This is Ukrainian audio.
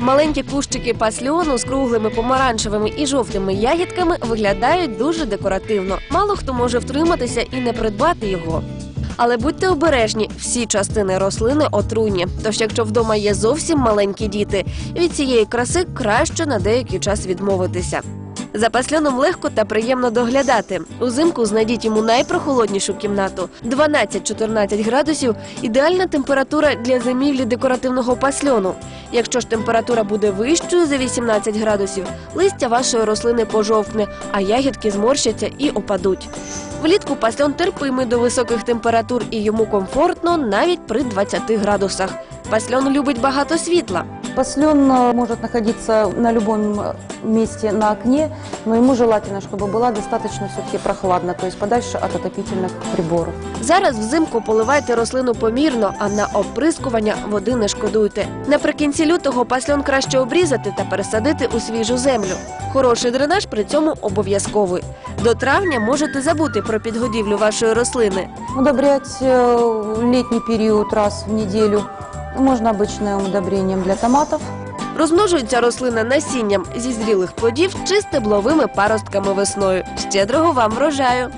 маленькі кущики пасльону з круглими помаранчевими і жовтими ягідками виглядають дуже декоративно. Мало хто може втриматися і не придбати його. Але будьте обережні, всі частини рослини отруйні. Тож, якщо вдома є зовсім маленькі діти, від цієї краси краще на деякий час відмовитися. За пасльоном легко та приємно доглядати. Узимку знайдіть йому найпрохолоднішу кімнату 12-14 градусів ідеальна температура для зимівлі декоративного пасльону. Якщо ж температура буде вищою за 18 градусів, листя вашої рослини пожовкне, а ягідки зморщаться і опадуть. Влітку пасльон терпимий до високих температур і йому комфортно навіть при 20 градусах. Пасльон любить багато світла. Послен э, может находиться на любом э, месте на окне, но ему желательно, чтобы была достаточно все-таки прохладно, то есть подальше от отопительных приборов. Зараз взимку поливайте рослину помірно, а на оприскування води не шкодуйте. Наприкінці лютого пасльон краще обрізати та пересадити у свіжу землю. Хороший дренаж при цьому обов'язковий. До травня можете забути про підгодівлю вашої рослини. Удобрять э, в летний период раз в неделю. Можно обычным удобрением для томатов. Розмножується рослина насінням зі зрілих плодів чи стебловими паростками весною. Щедрого вам врожаю!